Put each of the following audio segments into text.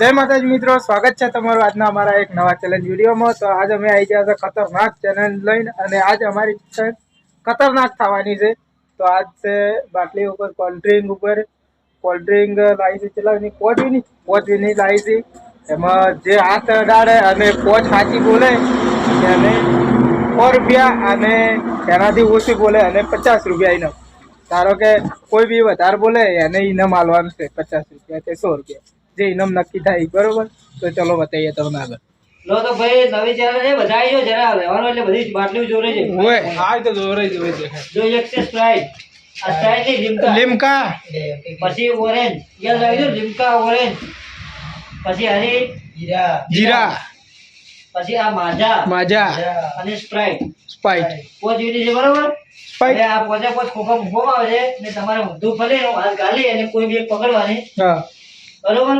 જય માતાજી મિત્રો, સ્વાગત છે તમારું આજના અમારા એક નવા ચેલેન્જ વિડીયોમાં. તો આજે અમે આવી ગયા છે ખતરનાક ચેલેન્જ લઈને અને આજે અમારી ખતરનાક થવાની છે. તો આજ છે બાટલી ઉપર કોલ્ડ ડ્રિંક ઉપર. કોલ્ડ ડ્રિંક લાવી છે ચલાવીની પોચવીની પોચવીની લાવી છે. એમાં જે હાથ અડાડે અને પોચ સાચી બોલે, એને સો રૂપિયા અને એનાથી ઓછી બોલે અને પચાસ રૂપિયા ઇનામ. ધારો કે કોઈ બી વધારે બોલે, એને ઇનામ આલવાનું છે પચાસ રૂપિયા કે સો રૂપિયા. જે ઇનામ નક્કી થાય બરોબર? તો ચલો બતાવીએ તમને આગળ. લો તો ભાઈ નવી ચેનલ છે બધા આવી જરા લેવાનું એટલે બધી બાટલીઓ જોડે છે. ઓય આ તો દોરાઈ જોઈ છે. જો એક છે આ સ્પ્રાઇટ લીમકા લીમકા પછી ઓરેન્જ યાદ આવી જો લીમકા ઓરેન્જ પછી હરી જીરા. પછી આ માજા. માજા. અને સ્પ્રાઇટ સ્પાઇટ પોચ છે બરાબર? સ્પાઇટ આ પોચે પોચ ખોખા મૂકવામાં આવે છે ને તમારે ઊંધું ફરી હાથ ગાલી અને કોઈ બી પકડવાની. હા. બરોબર?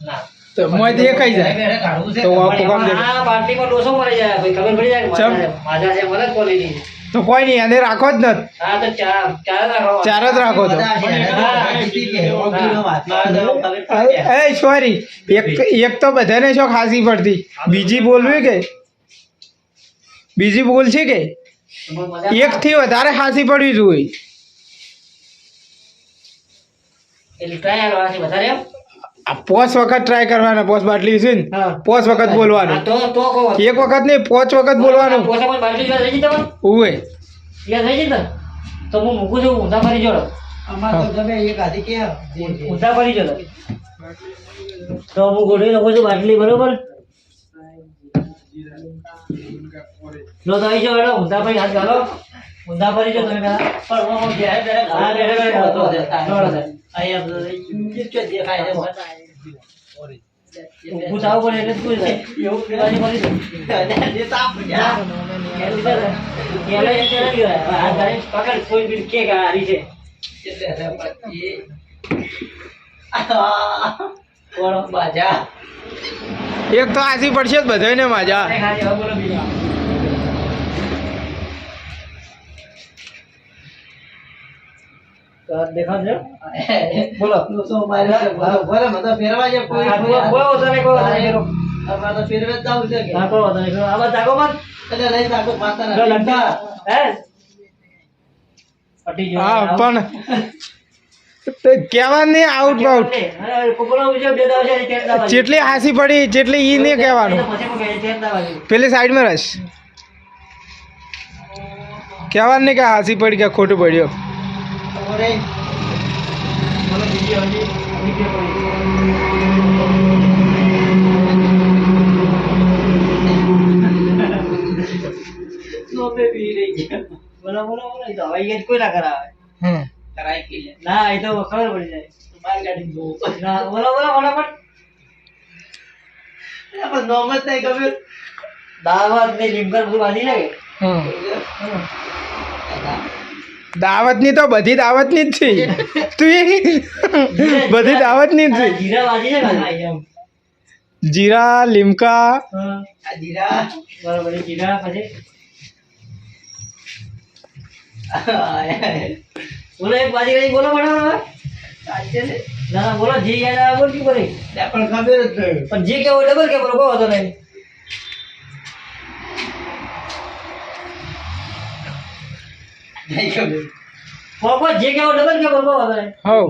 ના. તો મોય દેખાઈ જાય. તો આ પણ દેખાય આ બાટલીમાં ડોસો મરી જાય ભાઈ ખબર પડી જાય માજા છે મને જ ક્વોલિટી તો કોઈ નહીં એને રાખો જ નથી. હા તો ચાર ચાર જ રાખો. ચાર જ રાખો તો. એ સોરી એક એક તો બધાને શોખ હાસી પડતી. બીજી બોલવી કે? બીજી બોલ છે કે? એક થી વધારે હાસી પડવી જોઈએ. એટલે ટ્રાય કરવાની વધારે પોચ વખત ટ્રાય કરવાના પોચ બાટલી છે ને પોચ વખત હા, બોલવાનું તો તો કહો એક વખત નહીં પોચ વખત બોલવાનું પોતે પણ બાટલી જેવા થઈ જતા ઉવે યાદ થઈ જતા તો હું મૂકું છું ઊંધા ફરી જોડો ઊંધા ફરી જોડો તો હું ગોઠવી લખું છું બાટલી બરોબર લો તો આવી જાઓ એટલે ઊંધા ફરી હાથ ગાલો ઊંધા ફરી જો તમે પેલા હા, બેઠો, બેઠો, છે. ઊભું થવું પડે એટલે પકડ, કોઈ બી કે હારી છે. એક તો હાસી પડશે જ બધાને મજા. દેખાવ છે? બોલો જાગો મત. હે? પટી ગયો. હા પણ કહેવાનું આઉટ આઉટ હા, કોકરો બીજો બે દાવ છે, તેર દાવ છે. જેટલી હાસી પડી જેટલી ઈ નહીં કહેવાનું. પેલી સાઈડમાં રસ કહેવાનું નહીં કે હાસી પડી કે ખોટું પડ્યું બોલો તો કોઈ ના કરાવે. હમ. ના એ તો ખબર પડી જાય. ના બોલો બોલો બોલો પણ દાવત ને લીમકર બોલવાની લાગે હમ. દાવતની તો બધી દાવતની જ છે. તું એ બધી દાવતની જ છે. જીરા લીમકા. હા. બરોબર એ જીરા પછી? બોલો એક બાજી બોલો બરાબર ના ના બોલો જી યાદ આવે બોલ શું કરી પણ જે કેવો ડબલ કે બોલો કહો તો નહીં. પોપો જે કેવો ડબલ કે બોલો કહો તો નહીં હવ.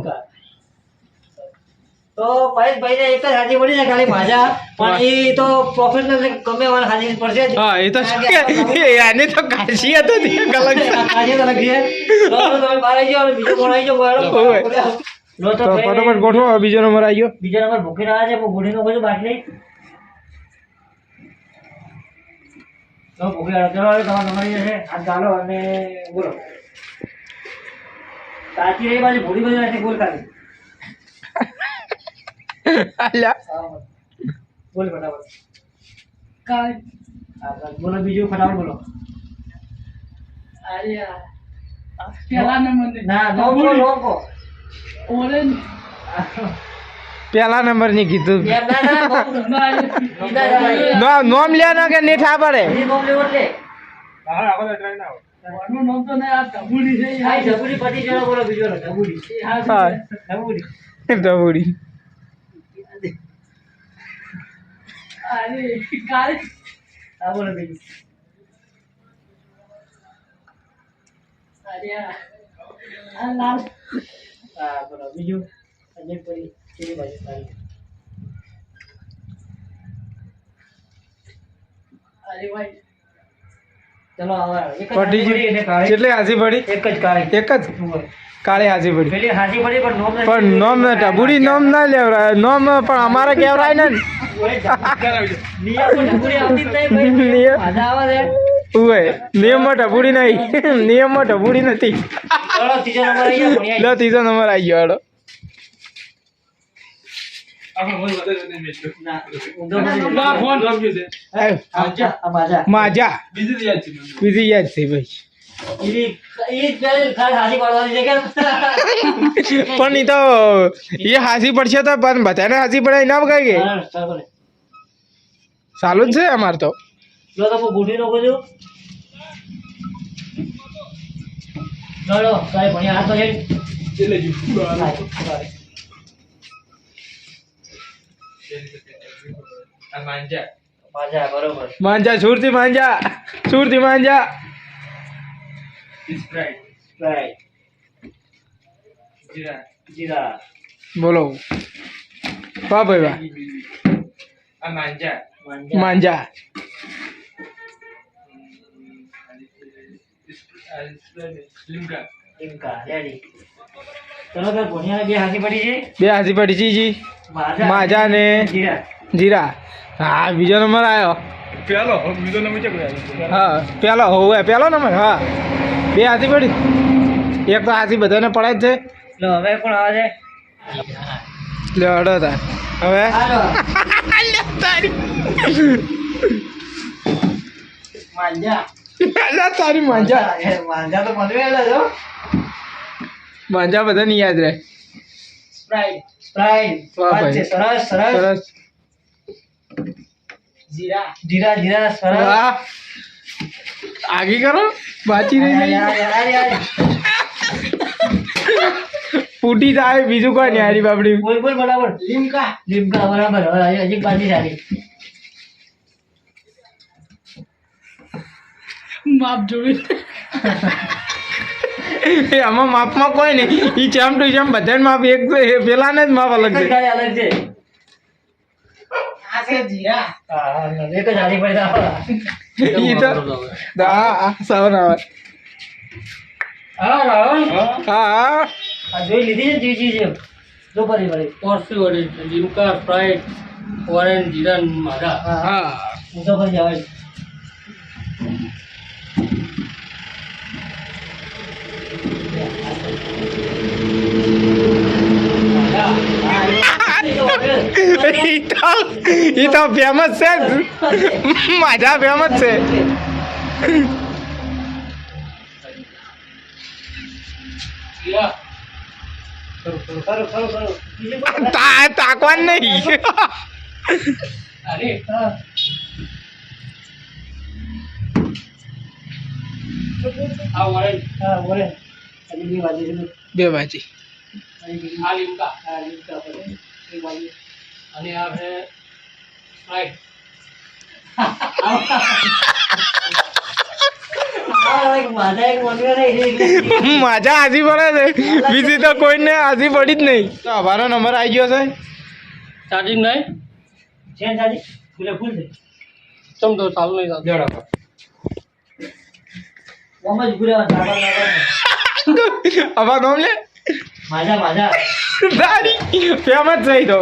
તો પરેશભાઈ ને એક જ હાજી પડી ને ખાલી માજા પણ એ તો પ્રોફેશનલ ગમે એવાને હાજી પડશે જ. હા એ તો શું કે એની તો ખાસિયત હતી એક અલગ હાજી તો લખી છે. લો, લો, તમે બહાર આવી જાઓ અને બીજો કોણ આવી જાઓ, બહાર. ઓવે. લો, તો તો ભાઈ, ફટાફટ ગોઠવો હવે બીજો નંબર આવી ગયો. બીજો નંબર ભૂખી રહ્યા છે હું ગુડીનો કહું છું બાટલી. તો ભૂખી રહ્યા ચલો હવે તમારો નંબર અહીંયા છે. હાથ ગાલો અને બોલો. સાચી રહી બાજુ ભૂલી બાજુ નથી બોલ કાઢી બોલ ફટાફટ. બોલો બીજું ફટાફટ બોલો. ના નો બોલો નો કહો પેલા નંબરની કીધું નોમ લેવાનો કે નહીં થા પડે બીજી નોમ લેવો એટલે. આ ઢબુડી પતી બોલો બીજો ઢબુડી હા. ઢબુડી ડબુડી આ બોલો બીજું. હા બોલો બીજું. અને પડી કેવી બાજુ ચલો હવે ગયું એટલે હાજી પડી એક જ કાળી. એક જ? કાળી હાજી પડી. પેલી હાજી પડી પણ નોમ. પણ નોમ ના ડબુડી નોમ ના લેવરાય. નોમ પણ અમારે કેવરાય ને? નિયમો ઢબુડી નહીં નિયમમાં નિયમમાં ડબુડી નથી. ચલો ત્રીજો નંબર આવી ગયો. ત્રીજો નંબર આવી ગયો માજા. બીજી યાદ છે ભાઈ? પણ એ તો એ હાસી પડશે તો પણ બધાને હાસી પડે ના બગાય કે. ચાલુ જ છે અમારે તો. ભણ્યા હાથ તો હેડ. હાય, બાજા બરોબર માંજા સુરતી માંજા સુરતી માંજા રાઈટ જીરા બોલો વાહ ભાઈ વાહ માંજા માંજા લીમકા રેડી ચલો તો ભણ્યા બે હાજી પડી છે. બે હાથી પડી જી. માજા ને જીરા. હા બીજો નંબર આવ્યો હા પેલો હોવે પેલો નંબર હા. બે હાથી પડી. એક તો હાથી બધાને પડે જ છે. હવે પણ આવે છે? લે અડો તાર. હવે? તારી. માંજા. માંજા. તો પનવેલા છો બધા નહીં યાદ રહે. સરસ સરસ. જીરા જીરા જીરા સરસ. આગી કરો. બાચી રહી. ફૂટી થાય બીજું કોઈ નહીં હારી બાપડી. બોલ બોલ બરાબર લીમકા. લીમકા બરાબર હવે હજી- બાજી સારી માપ જોઈ આમાં માપમાં કોઈ નહીં. ઈ ચેમ ટુ ચેમ બધાને માપ. એક એ પેલાને જ માપ અલગ છે. આવે. જોઈ લીધી છે જો પરી પરી. કોર્સી વડે લીમકા સ્પ્રાઇટ ઓરેન્જ જીરા મારા. હા હા. હું તો પરી જવાય ઈ તો ઈ તો ફેમસ છે. મજા ફેમસ છે. તાકવાન નહીં. અરે હા. આ ઓરેન્જ હા બોલે હજી બી બાજુ. આ હા એ બાજુ. અને છે સ્પ્રાઇટ. માજા હાજી પડે છે. બીજી તો કોઈને હાજી પડી જ નહીં. તો અમારો નંબર આવી ગયો છે. ચાર્જિંગ નહીં? છે ને સાજી ફૂલે ફૂલ છે. ચમ તો ચાલુ નહીં થતું. ઓમ જ ભૂલ્યા ધાબા ધાબા આમાં નામ લે માજા માજા. દાડી ફેમસ છે ઈ તો.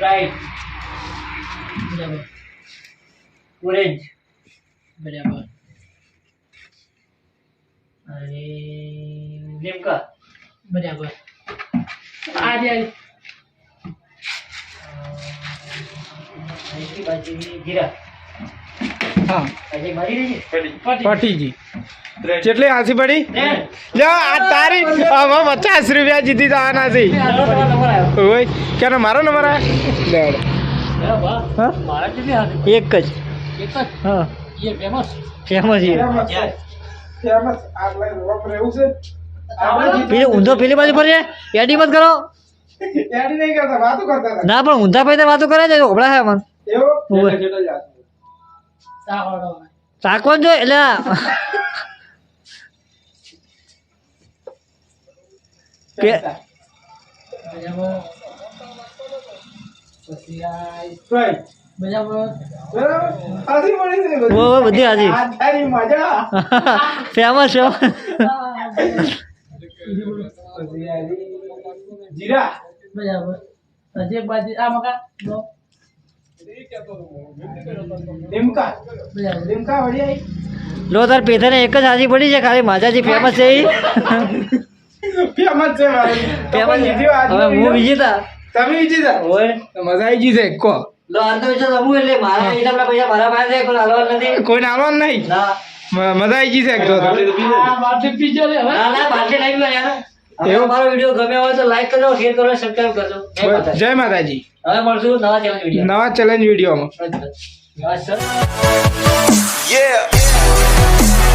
રાઈટ બરાબર ઓરેન્જ બરાબર. અને લીમકા. બરાબર. આ જાય જીરા. હા. આજે મારી રહી પટીજી કેટલી હાંસી પડી? ત્રણ. આ તારી આમાં પચાસ રૂપિયા જીતી જવાના છે આવ્યો. ઓય ક્યાંનો મારો નંબર આવે લે અરે વાહ હા? મારા કેટલી હાથી એક જ. એક હા. ઊંધો પેલી બાજુ પર છે એડી મત કરો. એડી નહીં કરતા વાતો કરતા હતા. ના પણ ઊંધા પૈસા વાતો કરે છે ઓબળા હે મને. જ. ચાકવા જો એટલે બધી. ઓ, ઓ, બધી હાજી. આ તારી મજા ફેમસ છે લો તાર પેથાને એક જ હાજી પડી છે ખાલી માજાજી ફેમસ છે ફેમસ છે મારી. ફેમસ તમે જીત્યો આજનો હવે હું વીડિયો. તમે જીતા ઓય મજા આવી ગઈ છે કો. લો વિચાર એટલે મારા એટલા પૈસા મારા પાસે કોઈ નથી. કોઈને આવવાનું નહીં? ના. મજા આવી ગઈ છે એક તો તો. ના ના બાકી નહીં યાર. એવું? અમારો વીડિયો ગમ્યો હોય તો લાઈક કરજો શેર કરજો સબસ્ક્રાઇબ કરજો. જય માતાજી. હવે મળશું નવા ચેલેન્જ વીડિયો. નવા ચેલેન્જ વિડીયોમાં. Yeah.